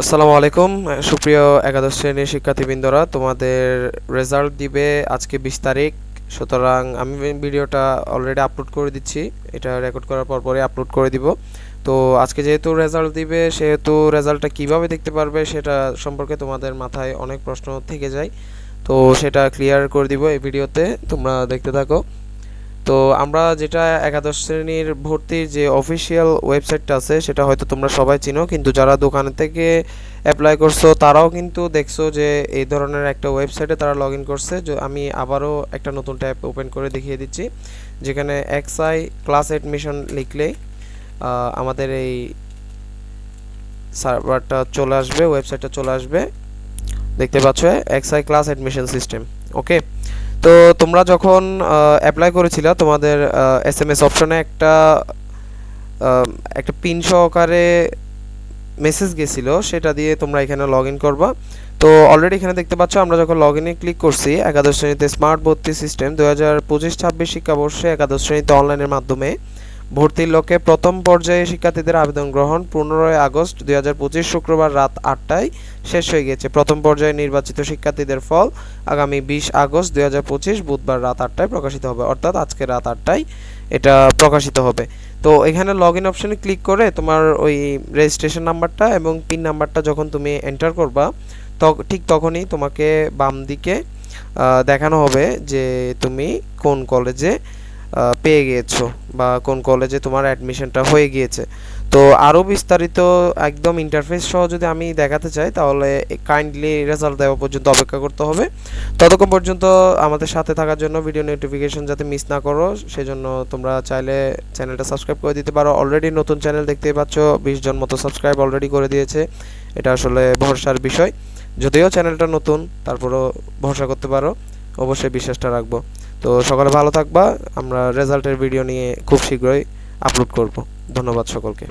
আসসালামু আলাইকুম, সুপ্রিয় একাদশ শ্রেণির শিক্ষার্থীবৃন্দরা, তোমাদের রেজাল্ট দিবে আজকে বিশ তারিখ, সুতরাং আমি ভিডিওটা অলরেডি আপলোড করে দিচ্ছি, এটা রেকর্ড করার পর পরে আপলোড করে দিব। তো আজকে যেহেতু রেজাল্ট দিবে, সেহেতু রেজাল্টটা কীভাবে দেখতে পারবে সেটা সম্পর্কে তোমাদের মাথায় অনেক প্রশ্ন থেকে যায়। তো সেটা ক্লিয়ার করে দিব এই ভিডিওতে, তোমরা দেখতে থাকো। তো আমরা যেটা একাদশ শ্রেণির ভর্তির যে অফিসিয়াল ওয়েবসাইটটা আছে, সেটা হয়তো তোমরা সবাই চিনো, কিন্তু যারা দোকান থেকে অ্যাপ্লাই করছ, তারাও কিন্তু দেখছ যে এই ধরনের একটা ওয়েবসাইটে তারা লগ ইন করছে আমি আবারও একটা নতুন ট্যাব ওপেন করে দেখিয়ে দিচ্ছি, যেখানে এক্সআই ক্লাস অ্যাডমিশন লিখলেই আমাদের এই সার্ভারটা চলে আসবে ওয়েবসাইটটা চলে আসবে। দেখতে পাচ্ছ XI class admission system okay তো তোমরা যখন অ্যাপ্লাই করেছিলা, তোমাদের এস এম এস অপশনে একটা একটা পিন সহকারে মেসেজ গেছিল, সেটা দিয়ে তোমরা এখানে লগ ইন করবা। তো অলরেডি এখানে দেখতে পাচ্ছ, আমরা যখন লগ ইনে ক্লিক করছি, একাদশ শ্রেণীতে স্মার্ট ভর্তি সিস্টেম দু হাজার পঁচিশ ছাব্বিশ শিক্ষাবর্ষে একাদশ শ্রেণীতে অনলাইনের মাধ্যমে ভর্তির লক্ষ্যে প্রথম পর্যায়ে শিক্ষার্থীদের আবেদন গ্রহণ পনেরোই আগস্ট দুই হাজার পঁচিশ শুক্রবার রাত আটটায় শেষ হয়ে গেছে। প্রথম পর্যায়ে নির্বাচিত শিক্ষার্থীদের ফল আগামী বিশ আগস্ট দুই হাজার পঁচিশ বুধবার রাত আটটায় প্রকাশিত হবে। অর্থাৎ আজকে রাত আটটায় এটা প্রকাশিত হবে। তো এখানে লগ ইন অপশানে ক্লিক করে তোমার ওই রেজিস্ট্রেশন নাম্বারটা এবং পিন নাম্বারটা যখন তুমি এন্টার করবা ঠিক তখনই তোমাকে বাম দিকে দেখানো হবে যে তুমি কোন কলেজে পেয়ে গিয়েছো বা কোন কলেজে তোমার অ্যাডমিশনটা হয়ে গিয়েছে। তো আরও বিস্তারিত একদম ইন্টারফেস সহ যদি আমি দেখাতে চাই, তাহলে কাইন্ডলি রেজাল্ট দেওয়া পর্যন্ত অপেক্ষা করতে হবে। ততক্ষণ পর্যন্ত আমাদের সাথে থাকার জন্য ভিডিও নোটিফিকেশন যাতে মিস না করো, সেজন্য তোমরা চাইলে চ্যানেলটা সাবস্ক্রাইব করে দিতে পারো। অলরেডি নতুন চ্যানেল দেখতেই পাচ্ছ, বিশ জন মতো সাবস্ক্রাইব অলরেডি করে দিয়েছে। এটা আসলে ভরসার বিষয়। যদিও চ্যানেলটা নতুন, তারপরও ভরসা করতে পারো। অবশ্যই বিশ্বাসটা রাখব। তো সকালে ভালো থাকবা আমরা রেজাল্টের ভিডিও নিয়ে খুব শীঘ্রই আপলোড করব। ধন্যবাদ সকলকে।